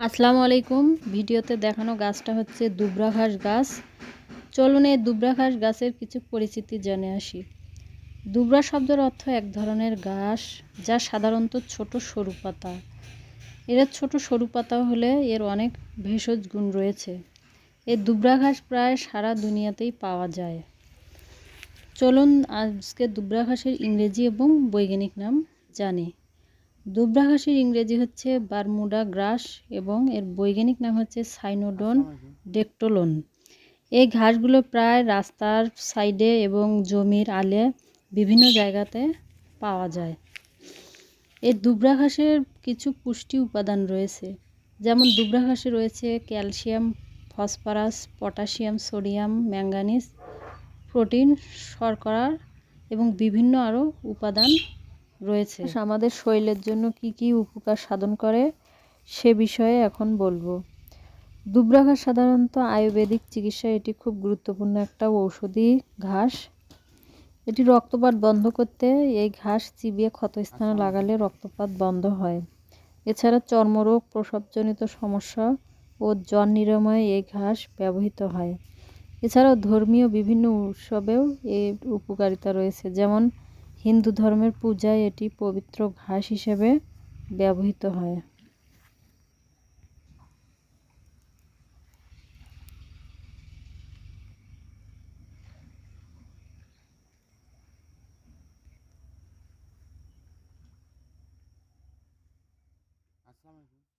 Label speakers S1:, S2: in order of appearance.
S1: আসসালামু আলাইকুম। ভিডিওতে দেখানো গাছটা হচ্ছে দুবরা ঘাস গাছ। চলুন এই দুবরা ঘাস গাছের কিছু পরিচিতি জেনে আসি। দুবরা শব্দের অর্থ এক ধরনের ঘাস, যা সাধারণত ছোট সরু পাতা। এর ছোট সরু পাতা হলে এর অনেক ভেষজ গুণ রয়েছে। এই দুবরা ঘাস প্রায় সারা দুনিয়াতেই পাওয়া যায়। চলুন আজকে দুবরা ঘাসের ইংরেজি এবং বৈজ্ঞানিক নাম জানি। দুবরা ঘাসের ইংরেজি হচ্ছে বারমুডা গ্রাস এবং এর বৈজ্ঞানিক নাম হচ্ছে সাইনোডন ডেকটোলন। এই ঘাসগুলো প্রায় রাস্তার সাইডে এবং জমির আলে বিভিন্ন জায়গাতে পাওয়া যায়। এই দুবরা ঘাসের কিছু পুষ্টি উপাদান রয়েছে, যেমন দুবরা ঘাসে রয়েছে calcium, phosphorus, potassium, sodium manganese protein, শর্করা এবং বিভিন্ন আরও উপাদান রয়েছে। আমাদের শরীরের জন্য কি কি উপকার সাধন করে সে বিষয়ে এখন বলব। দুবরা ঘাস সাধারণত আয়ুর্বেদিক চিকিৎসায় এটি খুব গুরুত্বপূর্ণ একটা ঔষধি ঘাস। এটি রক্তপাত বন্ধ করতে এই ঘাস চিবিয়ে ক্ষতস্থানে লাগালে রক্তপাত বন্ধ হয়। এছাড়া চর্মরোগ প্রসবজনিত সমস্যা ও জ্বর নিরাময়ে এই ঘাস ব্যবহৃত হয়। এছাড়াও ধর্মীয় বিভিন্ন উৎসবেও এর উপকারিতা রয়েছে। যেমন হিন্দু ধর্মের পূজায় এটি পবিত্র ঘাস হিসেবে ব্যবহৃত হয়।
S2: আসসালামু আলাইকুম।